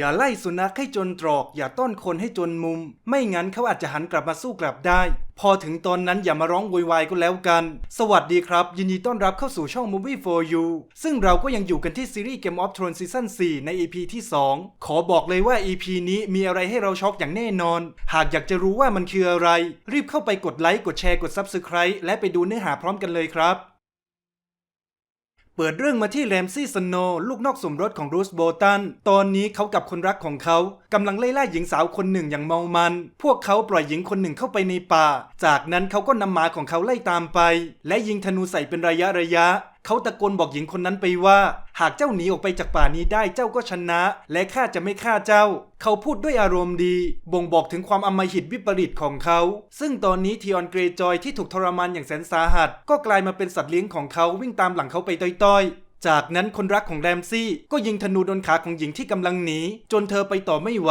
อย่าไล่สุนัขให้จนตรอก อย่าต้อนคนให้จนมุม ไม่งั้นเขาอาจจะหันกลับมาสู้กลับได้ พอถึงตอนนั้นอย่ามาร้องโวยวายก็แล้วกัน สวัสดีครับ ยินดีต้อนรับเข้าสู่ช่อง Movie for You ซึ่งเราก็ยังอยู่กันที่ซีรีส์ Game of Thrones ซีซั่น4ใน EP ที่ 2 ขอบอกเลยว่า EP นี้มีอะไรให้เราช็อกอย่างแน่นอน หากอยากจะรู้ว่ามันคืออะไร รีบเข้าไปกดไลค์กดแชร์กด Subscribe และไปดูเนื้อหาพร้อมกันเลยครับ เปิดเรื่องมาที่แรมซี่สโนลูกนอกสมรสของรูสโบตัน ตอนนี้เขากับคนรักของเขากำลังไล่ล่าหญิงสาวคนหนึ่งอย่างเมามัน พวกเขาปล่อยหญิงคนหนึ่งเข้าไปในป่า จากนั้นเขาก็นำหมาของเขาไล่ตามไป และยิงธนูใส่เป็นระยะระยะ เขาตะโกนบอกหญิงคนนั้นไปว่า หากเจ้าหนีออกไปจากป่านี้ได้เจ้าก็ชนะ และข้าจะไม่ฆ่าเจ้า เขาพูดด้วยอารมณ์ดี บ่งบอกถึงความอำมหิตวิปริตของเขา ซึ่งตอนนี้ทีออนเกรจอยที่ถูกทรมานอย่างแสนสาหัส ก็กลายมาเป็นสัตว์เลี้ยงของเขาวิ่งตามหลังเขาไปต้อยๆ จากนั้นคนรักของแรมซี่ก็ยิงธนูโดนขาของหญิงที่กำลังหนีจนเธอไปต่อไม่ไหว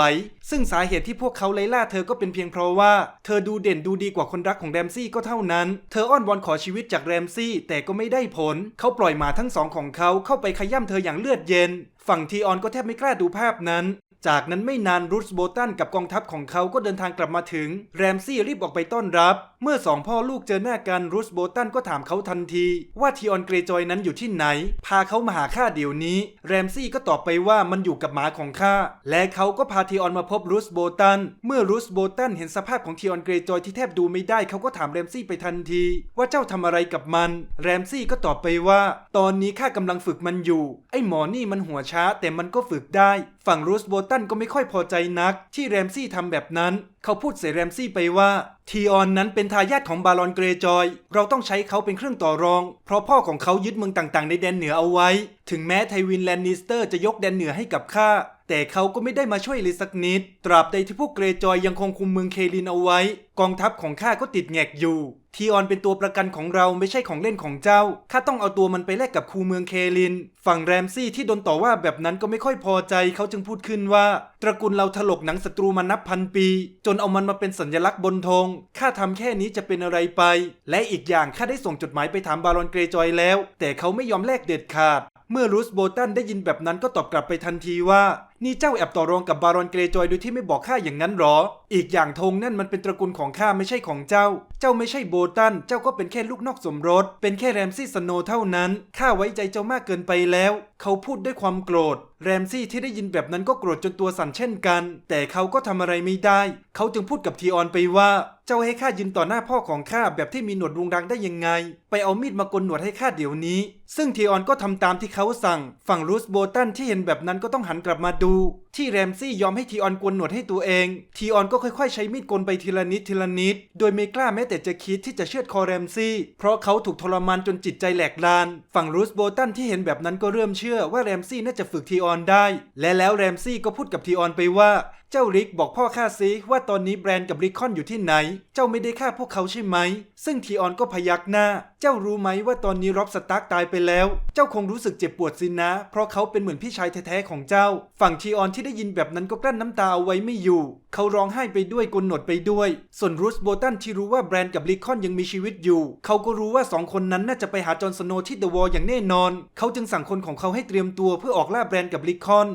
ซึ่งสาเหตุที่พวกเขาไล่ล่าเธอก็เป็นเพียงเพราะว่า เธอดูเด่นดูดีกว่าคนรักของแรมซี่ก็เท่านั้น เธออ้อนวอนขอชีวิตจากแรมซี่แต่ก็ไม่ได้ผล เขาปล่อยหมาทั้งสองของเขาเข้าไปขย้ำเธออย่างเลือดเย็น ฝั่งทีออนก็แทบไม่กล้าดูภาพนั้น จากนั้นไม่นานรูสโบตันกับกองทัพของเขาก็เดินทางกลับมาถึง แรมซี่รีบออกไปต้อนรับ เมื่อสองพ่อลูกเจอหน้ากันรูสโบตันก็ถามเขาทันที ว่าทีออนเกรจอยนั้นอยู่ที่ไหน พาเขามาหาข้าเดี๋ยวนี้ แรมซี่ก็ตอบไปว่ามันอยู่กับหมาของข้า และเขาก็พาทีออนมาพบรูสโบตัน เมื่อรูสโบตันเห็นสภาพของทีออนเกรจอยที่แทบดูไม่ได้เขาก็ถามแรมซี่ไปทันที ว่าเจ้าทำอะไรกับมัน แรมซี่ก็ตอบไปว่า ตอนนี้ข้ากำลังฝึกมันอยู่ ไอ้หมอนี่มันหัวช้าแต่มันก็ฝึกได้ ฝั่งรูสโบตันก็ไม่ค่อยพอใจนัก ที่แรมซี่ทำแบบนั้น เขาพูดใส่แรมซี่ไปว่า ทีออนนั้นเป็นทายาทของบารอนเกรจอย เราต้องใช้เขาเป็นเครื่องต่อรอง เพราะพ่อของเขายึดเมืองต่างๆ ในแดนเหนือเอาไว้ ถึงแม้ไทวินแลนนิสเตอร์จะยกแดนเหนือให้กับข้า แต่เขาก็ไม่ได้มาช่วยเลยสักนิด ตราบใดที่พวกเกรจอยยังคงคุมเมืองเคลินเอาไว้ กองทัพของข้าก็ติดแงกอยู่ ทีออนเป็นตัวประกันของเราไม่ใช่ของเล่นของเจ้า ข้าต้องเอาตัวมันไปแลกกับคูเมืองเคลิน ฝั่งแรมซี่ที่โดนต่อว่าแบบนั้นก็ไม่ค่อยพอใจ เขาจึงพูดขึ้นว่า ตระกูลเราถลกหนังศัตรูมานับพันปี จนเอามันมาเป็นสัญลักษณ์บนธง ข้าทำแค่นี้จะเป็นอะไรไป และอีกอย่างข้าได้ส่งจดหมายไปถามบารอนเกรจอยแล้ว แต่เขาไม่ยอมแลกเด็ดขาดเมื่อรูสโบตันได้ยินแบบนั้นก็ตอบกลับไปทันทีว่านี่เจ้าแอบต่อรองกับบารอนเกรจอยโดยที่ไม่บอกข้าอย่างนั้นหรอ อีกอย่างธงนั่นมันเป็นตระกูลของข้าไม่ใช่ของเจ้า เจ้าไม่ใช่โบตัน เจ้าก็เป็นแค่ลูกนอกสมรส เป็นแค่แรมซี่สโนเท่านั้น ข้าไว้ใจเจ้ามากเกินไปแล้ว เขาพูดด้วยความโกรธ แรมซี่ที่ได้ยินแบบนั้นก็โกรธจนตัวสั่นเช่นกัน แต่เขาก็ทำอะไรไม่ได้ เขาจึงพูดกับทีออนไปว่า เจ้าให้ข้ายืนต่อหน้าพ่อของข้าแบบที่มีหนวดรุงรังได้ยังไง ไปเอามีดมากลหนวดให้ข้าเดี๋ยวนี้ ซึ่งทีออนก็ทำตามที่เขาสั่ง ฝั่งรูสโบตันที่เห็นแบบนั้นก็ต้องหันกลับมาดู bientôt. ที่แรมซี่ยอมให้ทีออนกลหนวดให้ตัวเอง ทีออนก็ค่อยๆ ใช้มีดกลไปทีละนิดทีละนิด โดยไม่กล้าแม้แต่จะคิดที่จะเชือดคอแรมซี่ เพราะเขาถูกทรมานจนจิตใจแหลกลาน ฝั่งรูสโบตันที่เห็นแบบนั้นก็เริ่มเชื่อว่าแรมซี่น่าจะฝึกทีออนได้ และแล้วแรมซี่ก็พูดกับทีออนไปว่าเจ้าริกบอกพ่อข้าซิว่าตอนนี้แบรนด์กับริคคอนอยู่ที่ไหน เจ้าไม่ได้ฆ่าพวกเขาใช่ไหม ซึ่งทีออนก็พยักหน้า เจ้ารู้ไหมว่าตอนนี้ร็อบสตาร์กตายไปแล้ว เจ้าคงรู้สึกเจ็บปวดสินะ เพราะเขาเป็นเหมือนพี่ชายแท้ๆของเจ้า ฝั่งทีออนที่ได้ยินแบบนั้นก็กลั้นน้ำตาเอาไว้ไม่อยู่ เขาร้องไห้ไปด้วยกลหนดไปด้วย ส่วนรูสโบตันที่รู้ว่าแบรนด์กับริคคอนยังมีชีวิตอยู่ เขาก็รู้ว่าสองคนนั้นน่าจะไปหาจอห์นสโนว์ที่เดอะวอลอย่างแน่นอน เขาจึงสั่งคนของเขาให้เตรียมตัวเพื่อออกล่าแบรนด์กับริคคอน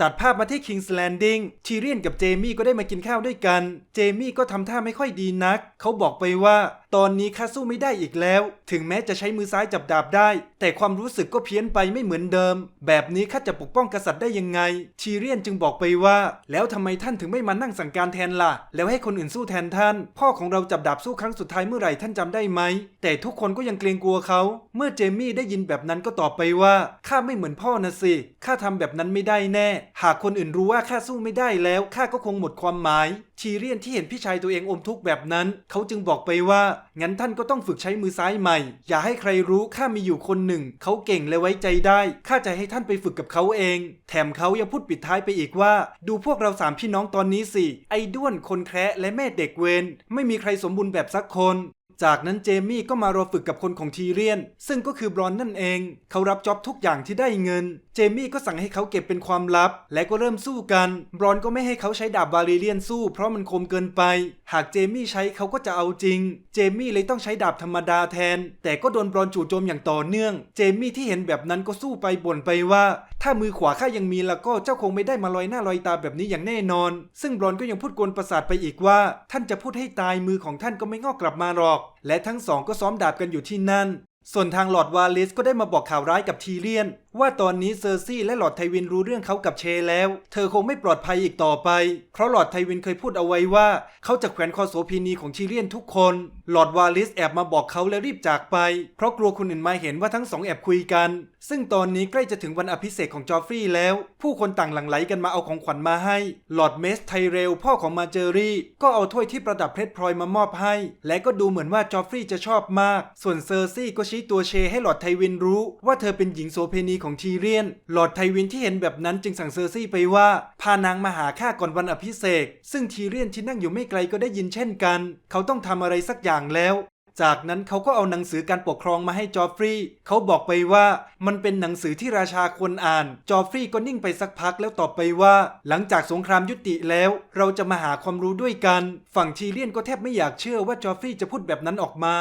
ตัดภาพมาที่ King's Landing ทีเรียนกับเจมี่ก็ได้มากินข้าวด้วยกัน เจมี่ก็ทำท่าไม่ค่อยดีนัก เขาบอกไปว่า ตอนนี้ข้าสู้ไม่ได้อีกแล้ว ถึงแม้จะใช้มือซ้ายจับดาบได้ แต่ความรู้สึกก็เพี้ยนไปไม่เหมือนเดิม แบบนี้ข้าจะปกป้องกษัตริย์ได้ยังไง ทีเรียนจึงบอกไปว่า แล้วทำไมท่านถึงไม่มานั่งสั่งการแทนล่ะ แล้วให้คนอื่นสู้แทนท่าน พ่อของเราจับดาบสู้ครั้งสุดท้ายเมื่อไหร่ท่านจำได้ไหม แต่ทุกคนก็ยังเกรงกลัวเขา เมื่อเจมี่ได้ยินแบบนั้นก็ตอบไปว่าข้าไม่เหมือนพ่อนะสิข้าทำแบบนั้นไม่ได้แน่ หากคนอื่นรู้ว่าข้าสู้ไม่ได้แล้วข้าก็คงหมดความหมายทีเรียนที่เห็นพี่ชายตัวเองอมทุกข์แบบนั้น เขาจึงบอกไปว่างั้นท่านก็ต้องฝึกใช้มือซ้ายใหม่ อย่าให้ใครรู้ข้ามีอยู่คนหนึ่ง เขาเก่งและไว้ใจได้ข้าจะให้ท่านไปฝึกกับเขาเอง แถมเขายังพูดปิดท้ายไปอีกว่า ดูพวกเราสามพี่น้องตอนนี้สิไอ้ด้วนคนแคระและแม่เด็กเวนไม่มีใครสมบูรณ์แบบสักคน จากนั้นเจมี่ก็มารอฝึกกับคนของทีเรียน ซึ่งก็คือบรอนนั่นเอง เขารับจ็อบทุกอย่างที่ได้เงิน เจมี่ก็สั่งให้เขาเก็บเป็นความลับ และก็เริ่มสู้กัน บรอนก็ไม่ให้เขาใช้ดาบบาริเลียนสู้ เพราะมันคมเกินไป หากเจมี่ใช้เขาก็จะเอาจริง เจมี่เลยต้องใช้ดาบธรรมดาแทน แต่ก็โดนบรอนจู่โจมอย่างต่อเนื่อง เจมี่ที่เห็นแบบนั้นก็สู้ไปบ่นไปว่า ถ้ามือขวาข้ายังมีแล้วก็เจ้าคงไม่ได้มาลอยหน้าลอยตาแบบนี้อย่างแน่นอน ซึ่งบรอนก็ยังพูดกวนประสาทไปอีกว่า ท่านจะพูดให้ตายมือของท่านก็ไม่งอกกลับมาหรอกและทั้งสองก็ซ้อมดาบกันอยู่ที่นั่น ส่วนทางหลอดวาลิสก็ได้มาบอกข่าวร้ายกับทีเลียน ว่าตอนนี้เซอร์ซี่และหลอดไทวินรู้เรื่องเขากับเชแล้ว เธอคงไม่ปลอดภัยอีกต่อไป เพราะหลอดไทวินเคยพูดเอาไว้ว่า เขาจะแขวนคอโสพีนีของทีเลียนทุกคนหลอร์ดวาลิสแอบมาบอกเขาแล้วรีบจากไป เพราะกลัวคนอื่นมาเห็นว่าทั้งสองแอบคุยกัน ซึ่งตอนนี้ใกล้จะถึงวันอภิเษกของจอฟฟรีย์แล้ว ผู้คนต่างหลั่งไหลกันมาเอาของขวัญมาให้ หลอร์ดเมสไทเรลพ่อของมาเจอรี่ ก็เอาถ้วยที่ประดับเพชรพลอยมามอบให้ และก็ดูเหมือนว่าจอฟฟรีย์จะชอบมาก ส่วนเซอร์ซี่ก็ชี้ตัวเชให้หลอร์ดไทวินรู้ ว่าเธอเป็นหญิงโสเพณีของทีเรียน หลอร์ดไทวินที่เห็นแบบนั้นจึงสั่งเซอร์ซี่ไปว่า พานางมาหาข้าก่อนวันอภิเษกซึ่งทีเรียนที่นั่งอยู่ไม่ไกลก็ได้ยินเช่นกัน เขาต้องทำอะไรสักอย่างแล้ว จากนั้นเขาก็เอาหนังสือการปกครองมาให้จอฟฟรีย์เขาบอกไปว่ามันเป็นหนังสือที่ราชาควรอ่าน จอฟฟรีย์ก็นิ่งไปสักพักแล้วตอบไปว่า หลังจากสงครามยุติแล้ว เราจะมาหาความรู้ด้วยกัน ฝั่งทีเลียนก็แทบไม่อยากเชื่อว่าจอฟฟรีย์จะพูดแบบนั้นออกมา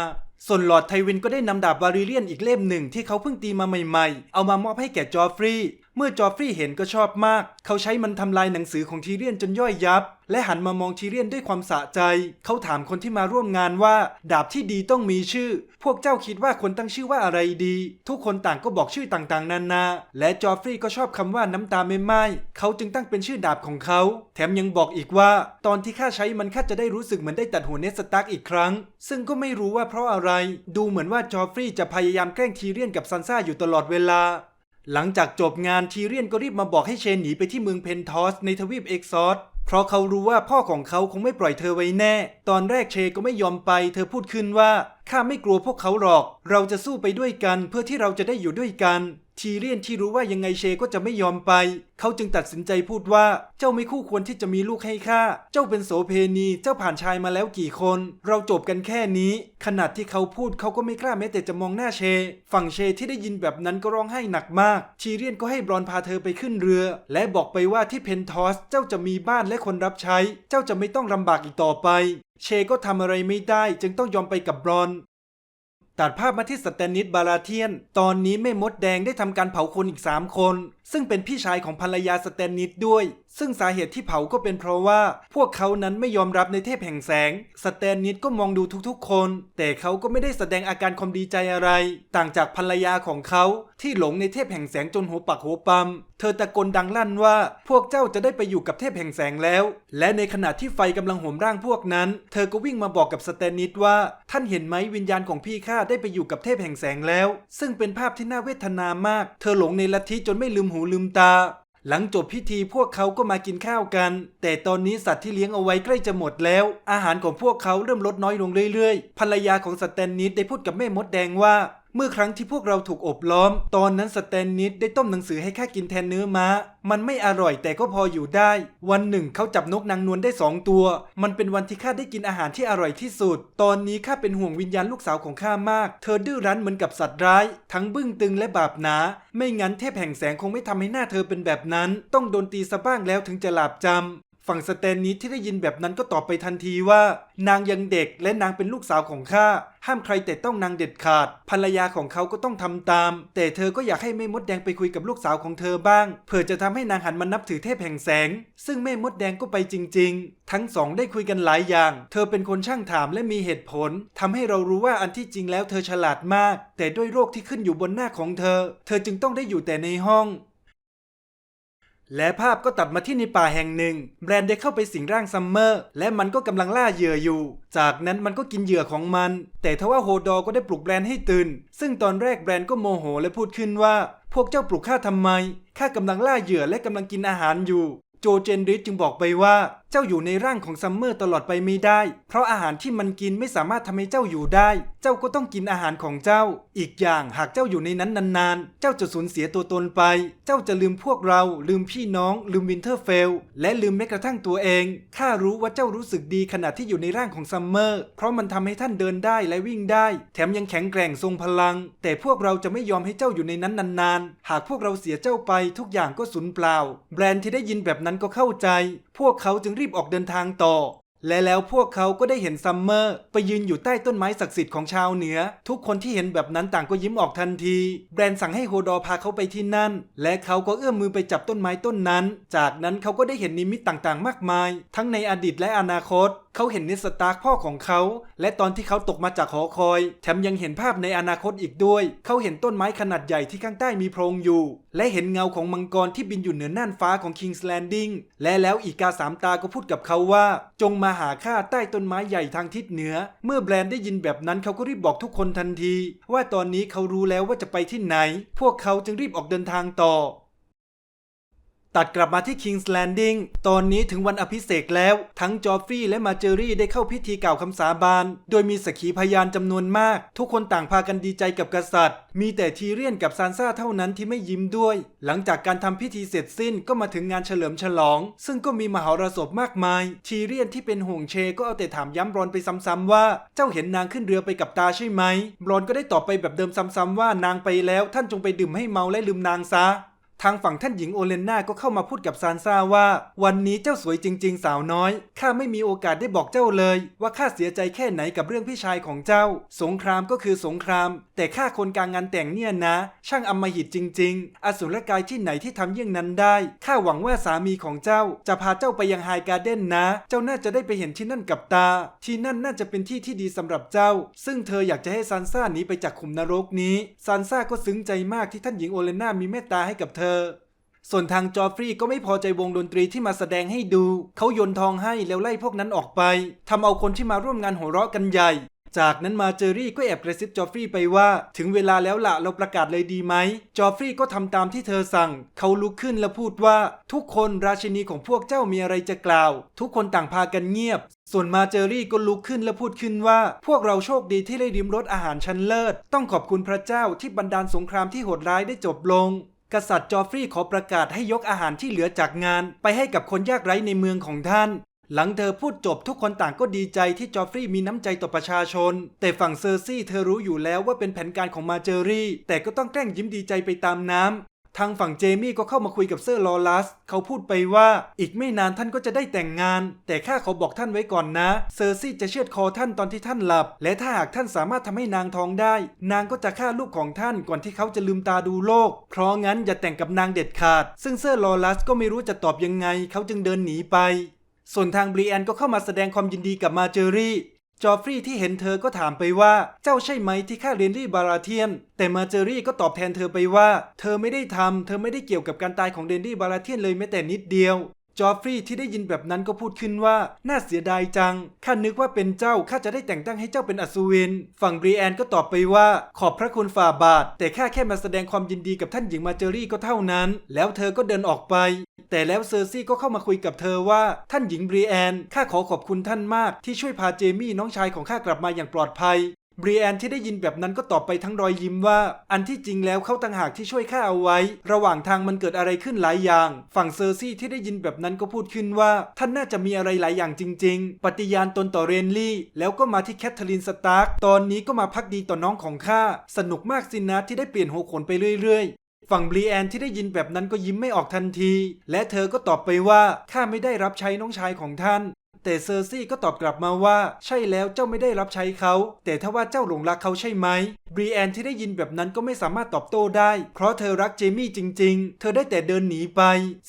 ส่วนหลอดไทวินก็ได้นำดาบบาริเลียนอีกเล่มหนึ่งที่เขาเพิ่งตีมาใหม่ๆ เอามามอบให้แก่จอฟฟรีย์ เมื่อจอฟฟรีย์เห็นก็ชอบมาก เขาใช้มันทำลายหนังสือของทีเรียนจนย่อยยับ และหันมามองทีเรียนด้วยความสะใจ เขาถามคนที่มาร่วมงานว่า ดาบที่ดีต้องมีชื่อ พวกเจ้าคิดว่าควรตั้งชื่อว่าอะไรดี ทุกคนต่างก็บอกชื่อต่างๆ นานา และจอฟฟรีย์ก็ชอบคำว่าน้ำตาไม่ไหม้เขาจึงตั้งเป็นชื่อดาบของเขา แถมยังบอกอีกว่า ตอนที่ข้าใช้มันข้าจะได้รู้สึกเหมือนได้ตัดหัวเนสตาร์กอีกครั้ง ซึ่งก็ไม่รู้ว่าเพราะอะไร ดูเหมือนว่าจอฟฟรีย์จะพยายามแกล้งทีเรียนกับซันซ่าอยู่ตลอดเวลา หลังจากจบงานทีเรียนก็รีบมาบอกให้เชนหนีไปที่เมืองเพนทอสในทวีปเอ็กซอสเพราะเขารู้ว่าพ่อของเขาคงไม่ปล่อยเธอไว้แน่ ตอนแรกเชก็ไม่ยอมไป เธอพูดขึ้นว่าข้าไม่กลัวพวกเขาหรอก เราจะสู้ไปด้วยกันเพื่อที่เราจะได้อยู่ด้วยกัน ทีเรียนที่รู้ว่ายังไงเชก็จะไม่ยอมไป เขาจึงตัดสินใจพูดว่าเจ้าไม่คู่ควรที่จะมีลูกให้ข้า เจ้าเป็นโสเพณีเจ้าผ่านชายมาแล้วกี่คน เราจบกันแค่นี้ ขนาดที่เขาพูดเขาก็ไม่กล้าแม้แต่จะมองหน้าเช ฝั่งเชที่ได้ยินแบบนั้นก็ร้องไห้หนักมาก ทีเรียนก็ให้บรอนพาเธอไปขึ้นเรือ และบอกไปว่าที่เพนทอสเจ้าจะมีบ้านและคนรับใช้ เจ้าจะไม่ต้องลำบากอีกต่อไป เชก็ทำอะไรไม่ได้ จึงต้องยอมไปกับบรอน ตัดภาพมาที่สแตนนิสบาราเทียน ตอนนี้แม่มดแดงได้ทำการเผาคนอีก 3 คนซึ่งเป็นพี่ชายของภรรยาสแตนนิสด้วย ซึ่งสาเหตุที่เผาก็เป็นเพราะว่า พวกเขานั้นไม่ยอมรับในเทพแห่งแสง สแตนนิสก็มองดูทุกๆคน แต่เขาก็ไม่ได้แสดงอาการความดีใจอะไร ต่างจากภรรยาของเขาที่หลงในเทพแห่งแสงจนหัวปักหัวปั๊มเธอตะโกนดังลั่นว่า พวกเจ้าจะได้ไปอยู่กับเทพแห่งแสงแล้ว และในขณะที่ไฟกำลังโหมร่างพวกนั้น เธอก็วิ่งมาบอกกับสแตนนิสว่า ท่านเห็นไหมวิญญาณของพี่ข้าได้ไปอยู่กับเทพแห่งแสงแล้ว ซึ่งเป็นภาพที่น่าเวทนามาก เธอหลงในลัทธิจนไม่ลืมหูลืมตา หลังจบพิธีพวกเขาก็มากินข้าวกัน แต่ตอนนี้สัตว์ที่เลี้ยงเอาไว้ใกล้จะหมดแล้ว อาหารของพวกเขาเริ่มลดน้อยลงเรื่อยๆ ภรรยาของสแตนนิสได้พูดกับแม่มดแดงว่า เมื่อครั้งที่พวกเราถูกอบล้อม ตอนนั้นสแตนนิสได้ต้มหนังสือให้ข้ากินแทนเนื้อม้า มันไม่อร่อยแต่ก็พออยู่ได้ วันหนึ่งเขาจับนกนางนวลได้สองตัว มันเป็นวันที่ข้าได้กินอาหารที่อร่อยที่สุด ตอนนี้ข้าเป็นห่วงวิญญาณลูกสาวของข้ามาก เธอดื้อรั้นเหมือนกับสัตว์ร้าย ทั้งบึ้งตึงและบาปหนา ไม่งั้นเทพแห่งแสงคงไม่ทำให้หน้าเธอเป็นแบบนั้น ต้องโดนตีซะบ้างแล้วถึงจะหลาบจำ ฝั่งสแตนนิสที่ได้ยินแบบนั้นก็ตอบไปทันทีว่า นางยังเด็กและนางเป็นลูกสาวของข้าห้ามใครแต่ต้องนางเด็ดขาด ภรรยาของเขาก็ต้องทำตาม แต่เธอก็อยากให้แม่มดแดงไปคุยกับลูกสาวของเธอบ้าง เพื่อจะทำให้นางหันมานับถือเทพแห่งแสง ซึ่งแม่มดแดงก็ไปจริง ๆ ทั้งสองได้คุยกันหลายอย่าง เธอเป็นคนช่างถามและมีเหตุผลทำให้เรารู้ว่าอันที่จริงแล้วเธอฉลาดมาก แต่ด้วยโรคที่ขึ้นอยู่บนหน้าของเธอ เธอจึงต้องได้อยู่แต่ในห้อง และภาพก็ตัดมาที่ในป่าแห่งหนึ่ง แบรนด์ได้เข้าไปสิงร่างซัมเมอร์ และมันก็กำลังล่าเหยื่ออยู่ จากนั้นมันก็กินเหยื่อของมัน แต่ทว่าโฮดอก็ได้ปลุกแบรนด์ให้ตื่น ซึ่งตอนแรกแบรนด์ก็โมโหและพูดขึ้นว่า พวกเจ้าปลุกข้าทำไม ข้ากำลังล่าเหยื่อและกำลังกินอาหารอยู่ โจเจนริสจึงบอกไปว่า เจ้าอยู่ในร่างของซัมเมอร์ตลอดไปไม่ได้ เพราะอาหารที่มันกินไม่สามารถทำให้เจ้าอยู่ได้ เจ้าก็ต้องกินอาหารของเจ้า อีกอย่างหากเจ้าอยู่ในนั้นนานๆ เจ้าจะสูญเสียตัวตนไป เจ้าจะลืมพวกเรา ลืมพี่น้อง ลืมวินเทอร์เฟล และลืมแม้กระทั่งตัวเอง ข้ารู้ว่าเจ้ารู้สึกดีขณะที่อยู่ในร่างของซัมเมอร์ เพราะมันทำให้ท่านเดินได้และวิ่งได้ แถมยังแข็งแกร่งทรงพลัง แต่พวกเราจะไม่ยอมให้เจ้าอยู่ในนั้นนานๆ หากพวกเราเสียเจ้าไปทุกอย่างก็สูญเปล่า แบรนด์ที่ได้ยินแบบนั้นก็เข้าใจ พวกเขาจึงรีีบออกเดินทางต่อ และแล้วพวกเขาก็ได้เห็นซัมเมอร์ไปยืนอยู่ใต้ต้นไม้ศักดิ์สิทธิ์ของชาวเหนือ ทุกคนที่เห็นแบบนั้นต่างก็ยิ้มออกทันที แบรนด์สั่งให้โฮดอร์พาเขาไปที่นั่น และเขาก็เอื้อมมือไปจับต้นไม้ต้นนั้น จากนั้นเขาก็ได้เห็นนิมิตต่างๆ มากมาย ทั้งในอดีตและอนาคต เขาเห็นนดสตาร์กพ่อของเขา และตอนที่เขาตกมาจากหอคอย แถมยังเห็นภาพในอนาคตอีกด้วย เขาเห็นต้นไม้ขนาดใหญ่ที่ข้างใต้มีโพรงอยู่ และเห็นเงาของมังกรที่บินอยู่เหนือน่านฟ้าของ King's Landing และแล้วอีกาสามตาก็พูดกับเขาว่า จงมาหาข้าใต้ต้นไม้ใหญ่ทางทิศเหนือ เมื่อแบรนด์ได้ยินแบบนั้นเขาก็รีบบอกทุกคนทันที ว่าตอนนี้เขารู้แล้วว่าจะไปที่ไหน พวกเขาจึงรีบออกเดินทางต่อ ตัดกลับมาที่ King's Landing ตอนนี้ถึงวันอภิเษกแล้ว ทั้งจอฟฟี่และมาเจอรี่ได้เข้าพิธีกล่าวคำสาบาน โดยมีสกขีพยานจำนวนมาก ทุกคนต่างพากันดีใจกับกษัตริย์ มีแต่ทีเรียนกับซานซ่าเท่านั้นที่ไม่ยิ้มด้วย หลังจากการทำพิธีเสร็จสิ้นก็มาถึงงานเฉลิมฉลอง ซึ่งก็มีมหรสพมากมาย ทีเรียนที่เป็นห่วงเชก็เอาแต่ถามย้ำบรอนไปซ้ำๆว่า เจ้าเห็นนางขึ้นเรือไปกับตาใช่ไหม บรอนก็ได้ตอบไปแบบเดิมซ้ำๆว่านางไปแล้ว ท่านจงไปดื่มให้เมาและลืมนางซะ ทางฝั่งท่านหญิงโอเลนนาก็เข้ามาพูดกับซานซ่าว่า วันนี้เจ้าสวยจริง ๆ สาวน้อย ข้าไม่มีโอกาสได้บอกเจ้าเลย ว่าข้าเสียใจแค่ไหนกับเรื่องพี่ชายของเจ้า สงครามก็คือสงคราม แต่ข้าคนกลางงานแต่งเนี่ยนะ ช่างอำมหิตจริง ๆ อสุรกายที่ไหนที่ทำเยี่ยงนั้นได้ข้าหวังว่าสามีของเจ้า จะพาเจ้าไปยังไฮการ์เด้นนะ เจ้าน่าจะได้ไปเห็นที่นั่นกับตา ที่นั่นน่าจะเป็นที่ที่ดีสำหรับเจ้า ซึ่งเธออยากจะให้ซานซ่าหนีไปจากขุมนรกนี้ซานซ่าก็ซึ้งใจมากที่ท่านหญิงโอเลนามีเมตตาให้กับเธอส่วนทางจอฟฟรีย์ก็ไม่พอใจวงดนตรีที่มาแสดงให้ดู เขาโยนทองให้แล้วไล่พวกนั้นออกไปทำเอาคนที่มาร่วมงานหัวเราะกันใหญ่ จากนั้นมาเจอรี่ก็แอบกระซิบจอฟฟรีย์ไปว่า ถึงเวลาแล้วละเราประกาศเลยดีไหม จอฟฟรีย์ก็ทำตามที่เธอสั่ง เขาลุกขึ้นและพูดว่า ทุกคนราชินีของพวกเจ้ามีอะไรจะกล่าว ทุกคนต่างพากันเงียบส่วนมาเจอรี่ก็ลุกขึ้นและพูดขึ้นว่า พวกเราโชคดีที่ได้ริมรสอาหารชั้นเลิศ ต้องขอบคุณพระเจ้าที่บันดาลสงครามที่โหดร้ายได้จบลง กษัตริย์จอฟฟรีย์ขอประกาศให้ยกอาหารที่เหลือจากงาน ไปให้กับคนยากไร้ในเมืองของท่าน หลังเธอพูดจบทุกคนต่างก็ดีใจที่จอฟฟรีย์มีน้ำใจต่อประชาชน แต่ฝั่งเซอร์ซี่เธอรู้อยู่แล้วว่าเป็นแผนการของมาเจอรี่ แต่ก็ต้องแกล้งยิ้มดีใจไปตามน้ำ ทางฝั่งเจมี่ก็เข้ามาคุยกับเซอร์ลอรัส เขาพูดไปว่า อีกไม่นานท่านก็จะได้แต่งงาน แต่ข้าขอบอกท่านไว้ก่อนนะ เซอร์ซี่จะเชือดคอท่านตอนที่ท่านหลับ และถ้าหากท่านสามารถทำให้นางท้องได้ นางก็จะฆ่าลูกของท่านก่อนที่เขาจะลืมตาดูโลก เพราะงั้นอย่าแต่งกับนางเด็ดขาด ซึ่งเซอร์ลอรัสก็ไม่รู้จะตอบยังไง เขาจึงเดินหนีไป ส่วนทางบรีแอนก็เข้ามาแสดงความยินดีกับมาเจอรี่ จอฟฟรีย์ที่เห็นเธอก็ถามไปว่า เจ้าใช่ไหมที่ฆ่าเรนลี่บาราเทียน แต่มาเจอรี่ก็ตอบแทนเธอไปว่า เธอไม่ได้ทำเธอไม่ได้เกี่ยวกับการตายของเรนลี่บาราเทียนเลยแม้แต่นิดเดียว จอฟฟรีย์ที่ได้ยินแบบนั้นก็พูดขึ้นว่า น่าเสียดายจัง ข้านึกว่าเป็นเจ้า ข้าจะได้แต่งตั้งให้เจ้าเป็นอัศวิน ฝั่งบรีแอนก็ตอบไปว่า ขอบพระคุณฝ่าบาท แต่ข้าแค่มาแสดงความยินดีกับท่านหญิงมาเจอรี่ก็เท่านั้น แล้วเธอก็เดินออกไป แต่แล้วเซอร์ซี่ก็เข้ามาคุยกับเธอว่า ท่านหญิงบรีแอน ข้าขอขอบคุณท่านมากที่ช่วยพาเจมี่น้องชายของข้ากลับมาอย่างปลอดภัย บรีแอนที่ได้ยินแบบนั้นก็ตอบไปทั้งรอยยิ้มว่า อันที่จริงแล้วเขาต่างหากที่ช่วยข้าเอาไว้ ระหว่างทางมันเกิดอะไรขึ้นหลายอย่าง ฝั่งเซอร์ซี่ที่ได้ยินแบบนั้นก็พูดขึ้นว่า ท่านน่าจะมีอะไรหลายอย่างจริง ๆ ปฏิญาณตนต่อเรนลี่ แล้วก็มาที่แคทเธอรีนสตาร์กตอนนี้ก็มาพักดีต่อน้องของข้าสนุกมากสินะที่ได้เปลี่ยนหัวขนไปเรื่อยๆฝั่งบรีแอนที่ได้ยินแบบนั้นก็ยิ้มไม่ออกทันที และเธอก็ตอบไปว่าข้าไม่ได้รับใช้น้องชายของท่าน แต่เซอร์ซี่ก็ตอบกลับมาว่า ใช่แล้วเจ้าไม่ได้รับใช้เขา แต่ถ้าว่าเจ้าหลงรักเขาใช่ไหมบรีแอนที่ได้ยินแบบนั้นก็ไม่สามารถตอบโต้ได้ เพราะเธอรักเจมี่จริง ๆ เธอได้แต่เดินหนีไป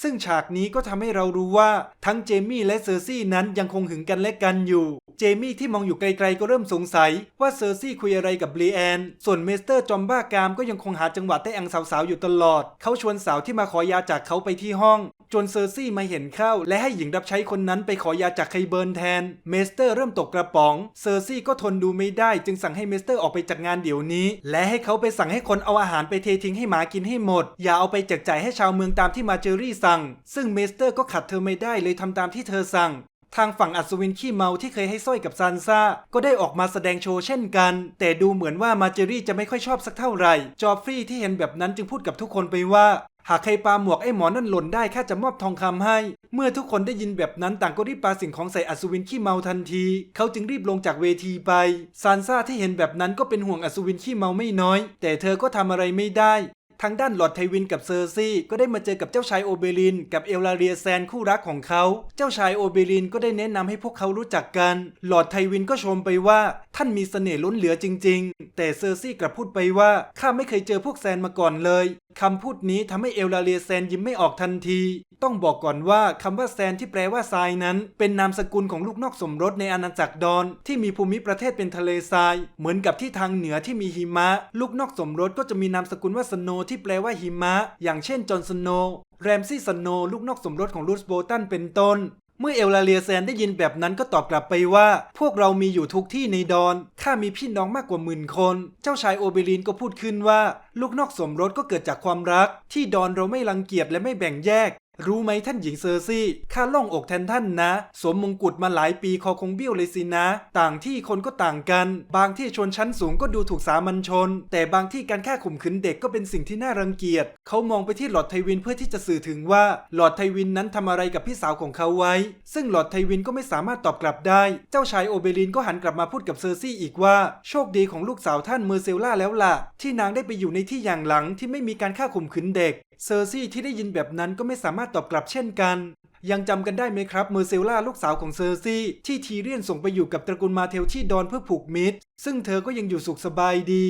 ซึ่งฉากนี้ก็ทำให้เรารู้ว่า ทั้งเจมี่และเซอร์ซี่นั้นยังคงหึงกันและกันอยู่ เจมี่ที่มองอยู่ไกลๆก็เริ่มสงสัยว่าเซอร์ซี่คุยอะไรกับบรีแอน ส่วนเมสเตอร์จอมบ้ากามก็ยังคงหาจังหวะเตะอังสาวๆอยู่ตลอด เขาชวนสาวที่มาขอยาจากเขาไปที่ห้อง จนเซอร์ซี่มาเห็นเข้า และให้หญิงรับใช้คนนั้นไปขอยาจากไคเบิร์นแทน เมสเตอร์เริ่มตกกระป๋อง เซอร์ซี่ก็ทนดูไม่ได้ จึงสั่งให้เมสเตอร์ออกไปจากงานเดี๋ยวนี้ และให้เขาไปสั่งให้คนเอาอาหารไปเททิ้งให้หมากินให้หมด อย่าเอาไปแจกจ่ายให้ชาวเมืองตามที่มาเจอรี่สั่ง ซึ่งเมสเตอร์ก็ขัดเธอไม่ได้เลยทำตามที่เธอสั่ง ทางฝั่งอัศวินขี้เมาที่เคยให้สร้อยกับซานซ่าก็ได้ออกมาแสดงโชว์เช่นกัน แต่ดูเหมือนว่ามาเจอรี่จะไม่ค่อยชอบสักเท่าไหร่ จอฟฟรีย์ที่เห็นแบบนั้นจึงพูดกับทุกคนไปว่า หากใครปาหมวกไอ้หมอนั่นหล่นได้ข้าจะมอบทองคำให้ เมื่อทุกคนได้ยินแบบนั้นต่างก็รีบปาสิ่งของใส่อัศวินขี้เมาทันที เขาจึงรีบลงจากเวทีไป ซานซ่าที่เห็นแบบนั้นก็เป็นห่วงอัศวินขี้เมาไม่น้อย แต่เธอก็ทำอะไรไม่ได้ ทางด้านหลอดไทวินกับเซอร์ซี่ก็ได้มาเจอกับเจ้าชายโอเบริน กับเอลลาเรียแซนคู่รักของเขา เจ้าชายโอเบรินก็ได้แนะนำให้พวกเขารู้จักกัน หลอดไทวินก็ชมไปว่าท่านมีเสน่ห์ล้นเหลือจริง ๆ แต่เซอร์ซี่กลับพูดไปว่าข้าไม่เคยเจอพวกแซนมาก่อนเลยคำพูดนี้ทำให้เอลลาเรียแซนยิ้มไม่ออกทันที ต้องบอกก่อนว่าคำว่าแซนที่แปลว่าทรายนั้น เป็นนามสกุลของลูกนอกสมรสในอาณาจักรดอน ที่มีภูมิประเทศเป็นทะเลทราย เหมือนกับที่ทางเหนือที่มีหิมะ ลูกนอกสมรสก็จะมีนามสกุลว่าสโนที่ที่แปลว่าหิมะ อย่างเช่นจอห์นสโนแรมซี่สโนลูกนอกสมรสของลูสโบตันเป็นต้น เมื่อเอลลาเลียแซนได้ยินแบบนั้นก็ตอบกลับไปว่า พวกเรามีอยู่ทุกที่ในดอน ข้ามีพี่น้องมากกว่าหมื่นคน เจ้าชายโอเบรินก็พูดขึ้นว่า ลูกนอกสมรสก็เกิดจากความรัก ที่ดอนเราไม่รังเกียจและไม่แบ่งแยก รู้ไหมท่านหญิงเซอร์ซี่ข้าล่องอกแทนท่านนะ สวมมงกุฎมาหลายปีคอคงเบี้ยวเลยสินะ ต่างที่คนก็ต่างกัน บางที่ชนชั้นสูงก็ดูถูกสามัญชน แต่บางที่การฆ่าข่มขืนเด็กก็เป็นสิ่งที่น่ารังเกียจ เขามองไปที่หลอดไทวินเพื่อที่จะสื่อถึงว่าหลอดไทวินนั้นทำอะไรกับพี่สาวของเขาไว้ ซึ่งหลอดไทวินก็ไม่สามารถตอบกลับได้ เจ้าชายโอเบรินก็หันกลับมาพูดกับเซอร์ซี่อีกว่า โชคดีของลูกสาวท่านเมอร์เซลล่าแล้วล่ะ ที่นางได้ไปอยู่ในที่อย่างหลังที่ไม่มีการฆ่าข่มขืนเด็ก เซอร์ซี่ที่ได้ยินแบบนั้นก็ไม่สามารถตอบกลับเช่นกัน ยังจำกันได้ไหมครับเมอร์เซลล่าลูกสาวของเซอร์ซี่ ที่ทีเรียนส่งไปอยู่กับตระกูลมาเทลที่ดอนเพื่อผูกมิตร ซึ่งเธอก็ยังอยู่สุขสบายดี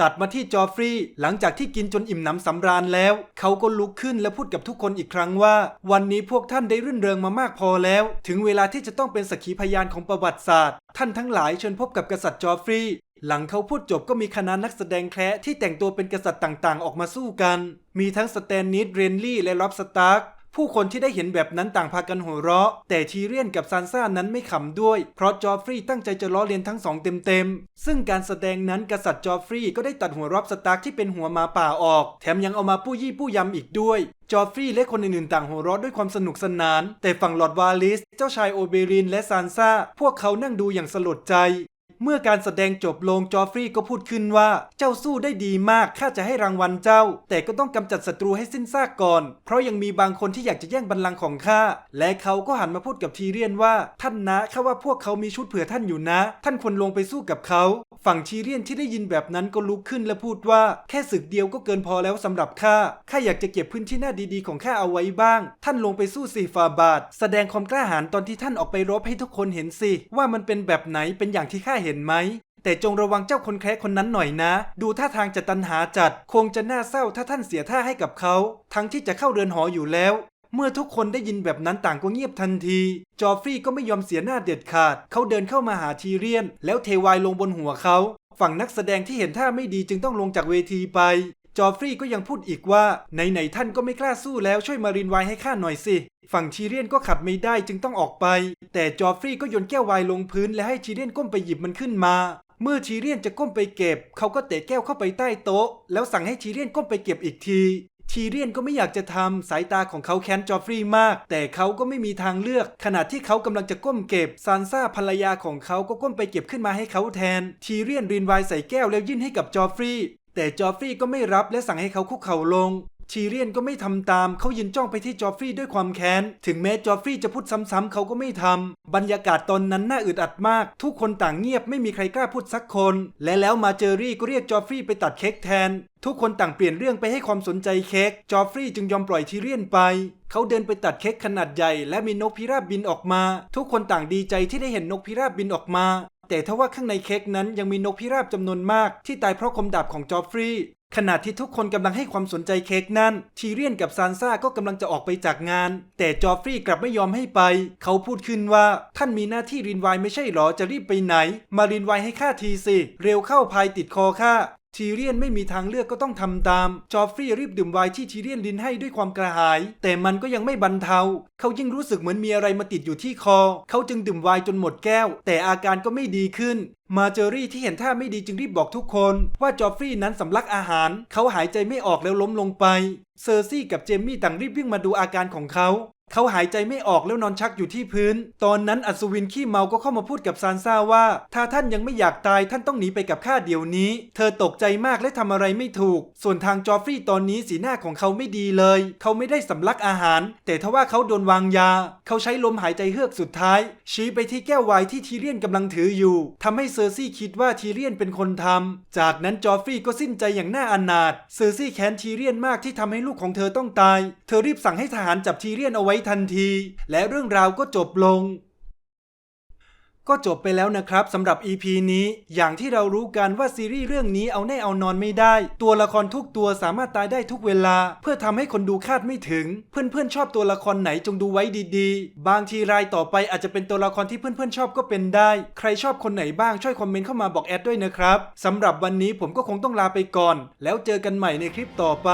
ตัดมาที่จอฟฟรีย์หลังจากที่กินจนอิ่มหนำสำราญแล้ว เขาก็ลุกขึ้นและพูดกับทุกคนอีกครั้งว่า วันนี้พวกท่านได้รื่นเริงมามากพอแล้ว ถึงเวลาที่จะต้องเป็นสักขีพยานของประวัติศาสตร์ ท่านทั้งหลายเชิญพบกับกษัตริย์จอฟฟรีย์ หลังเขาพูดจบก็มีคณะนักแสดงแคระที่แต่งตัวเป็นกษัตริย์ต่างๆ ออกมาสู้กัน มีทั้งสแตนนิสเรนลี่ และล็อบสตาร์กผู้คนที่ได้เห็นแบบนั้นต่างพากันหัวเราะ แต่ทีเรียนกับซานซ่านั้นไม่ขำด้วย เพราะจอฟฟรีย์ตั้งใจจะล้อเลียนทั้งสองเต็มๆ ซึ่งการแสดงนั้นกษัตริย์จอฟฟรีย์ก็ได้ตัดหัวรอบสตาร์กที่เป็นหัวมาป่าออก แถมยังเอามาปู้ยี่ปู้ยำอีกด้วย จอฟฟรีย์และคนอื่นๆต่างหัวเราะด้วยความสนุกสนาน แต่ฝั่งลอร์ดวาลิส เจ้าชายโอเบรินและซานซ่า พวกเขานั่งดูอย่างสลดใจ เมื่อการแสดงจบลงจอฟรีย์ก็พูดขึ้นว่า เจ้าสู้ได้ดีมากข้าจะให้รางวัลเจ้า แต่ก็ต้องกำจัดศัตรูให้สิ้นซากก่อน เพราะยังมีบางคนที่อยากจะแย่งบัลลังก์ของข้าและเขาก็หันมาพูดกับทีเรียนว่า ท่านนะข้าว่าพวกเขามีชุดเผื่อท่านอยู่นะ ท่านควรลงไปสู้กับเขา ฝั่งทีเรียนที่ได้ยินแบบนั้นก็ลุกขึ้นและพูดว่าแค่ศึกเดียวก็เกินพอแล้วสำหรับข้าข้าอยากจะเก็บพื้นที่หน้าดีๆของข้าเอาไว้บ้าง ท่านลงไปสู้สีฟาบาท แสดงความกล้าหาญตอนที่ท่านออกไปรบให้ทุกคนเห็นสิว่ามันเป็นแบบไหนเป็นอย่างที่ข้าเห็นไหม แต่จงระวังเจ้าคนแคร์คนนั้นหน่อยนะ ดูท่าทางจะตันหาจัด คงจะน่าเศร้าถ้าท่านเสียท่าให้กับเขา ทั้งที่จะเข้าเรือนหออยู่แล้ว เมื่อทุกคนได้ยินแบบนั้นต่างก็เงียบทันที จอฟฟรีย์ก็ไม่ยอมเสียหน้าเด็ดขาด เขาเดินเข้ามาหาทีเรียน แล้วเทวายลงบนหัวเขา ฝั่งนักแสดงที่เห็นท่าไม่ดีจึงต้องลงจากเวทีไป จอฟรีย์ก็ยังพูดอีกว่าไหนๆท่านก็ไม่กล้าสู้แล้วช่วยมารินไวน์ให้ข้าหน่อยสิ ฝั่งทีเรียนก็ขัดไม่ได้จึงต้องออกไป แต่จอฟรีย์ก็โยนแก้วไวน์ลงพื้นและให้ทีเรียนก้มไปหยิบมันขึ้นมาเมื่อทีเรียนจะก้มไปเก็บ เขาก็เตะแก้วเข้าไปใต้โต๊ะ แล้วสั่งให้ทีเรียนก้มไปเก็บอีกที ทีเรียนก็ไม่อยากจะทำสายตาของเขาแค้นจอฟรีย์มาก แต่เขาก็ไม่มีทางเลือก ขณะที่เขากำลังจะก้มเก็บซานซ่าภรรยาของเขาก็ก้มไปเก็บขึ้นมาให้เขาแทน ทีเรียนรินไวน์ใส่แก้วแล้วยื่นให้กับจอฟฟรีย์ แต่จอฟฟรีย์ก็ไม่รับและสั่งให้เขาคุกเข่าลง ทีเรียนก็ไม่ทำตาม เขายืนจ้องไปที่จอฟฟรีย์ด้วยความแค้น ถึงแม้จอฟฟรีย์จะพูดซ้ำๆเขาก็ไม่ทำบรรยากาศตอนนั้นน่าอึดอัดมาก ทุกคนต่างเงียบไม่มีใครกล้าพูดสักคน และแล้วมาเจอรี่ก็เรียกจอฟฟรีย์ไปตัดเค้กแทน ทุกคนต่างเปลี่ยนเรื่องไปให้ความสนใจเค้ก จอฟฟรีย์จึงยอมปล่อยทีเรียนไป เขาเดินไปตัดเค้กขนาดใหญ่ และมีนกพิราบบินออกมา ทุกคนต่างดีใจที่ได้เห็นนกพิราบบินออกมา แต่ทว่าข้างในเค้กนั้นยังมีนกพิราบจำนวนมากที่ตายเพราะคมดาบของจอฟฟรีย์ขณะที่ทุกคนกำลังให้ความสนใจเค้กนั้นทีเรียนกับซานซ่าก็กำลังจะออกไปจากงาน แต่จอฟฟรีย์กลับไม่ยอมให้ไป เขาพูดขึ้นว่าท่านมีหน้าที่รินไวน์ไม่ใช่หรอจะรีบไปไหน มารินไวน์ให้ข้าทีสิ เร็วเข้าภายติดคอข้า ทีเรียนไม่มีทางเลือกก็ต้องทำตาม จอฟฟรีย์รีบดื่มไวน์ที่ทีเรียนลินให้ด้วยความกระหาย แต่มันก็ยังไม่บรรเทา เขายิ่งรู้สึกเหมือนมีอะไรมาติดอยู่ที่คอ เขาจึงดื่มไวน์จนหมดแก้ว แต่อาการก็ไม่ดีขึ้น มาเจอรี่ที่เห็นท่าไม่ดีจึงรีบบอกทุกคน ว่าจอฟฟรีย์นั้นสำลักอาหาร เขาหายใจไม่ออกแล้วล้มลงไป เซอร์ซี่กับเจมมี่ต่างรีบวิ่งมาดูอาการของเขา เขาหายใจไม่ออกแล้วนอนชักอยู่ที่พื้น ตอนนั้นอัศวินขี้เมาก็เข้ามาพูดกับซานซ่าว่า ถ้าท่านยังไม่อยากตายท่านต้องหนีไปกับข้าเดี๋ยวนี้ เธอตกใจมากและทำอะไรไม่ถูก ส่วนทางจอฟฟรีย์ตอนนี้สีหน้าของเขาไม่ดีเลย เขาไม่ได้สำลักอาหาร แต่ทว่าเขาโดนวางยา เขาใช้ลมหายใจเฮือกสุดท้าย ชี้ไปที่แก้วไวน์ที่ทีเรียนกำลังถืออยู่ทำให้เซอร์ซี่คิดว่าทีเรียนเป็นคนทำจากนั้นจอฟฟรีย์ก็สิ้นใจอย่างน่าอนาถเซอร์ซี่แค้นทีเรียนมากที่ทำให้ลูกของเธอต้องตาย เธอรีบสั่งให้ทหารจับทีเรียนเอาไว้ทันที และเรื่องราวก็จบลง ก็จบไปแล้วนะครับสำหรับ EP นี้ อย่างที่เรารู้กันว่าซีรีส์เรื่องนี้เอาแน่เอานอนไม่ได้ ตัวละครทุกตัวสามารถตายได้ทุกเวลา เพื่อทำให้คนดูคาดไม่ถึง เพื่อนๆชอบตัวละครไหนจงดูไว้ดีๆ บางทีรายต่อไปอาจจะเป็นตัวละครที่เพื่อนๆชอบก็เป็นได้ ใครชอบคนไหนบ้างช่วยคอมเมนต์เข้ามาบอกแอดด้วยนะครับสำหรับวันนี้ผมก็คงต้องลาไปก่อน แล้วเจอกันใหม่ในคลิปต่อไป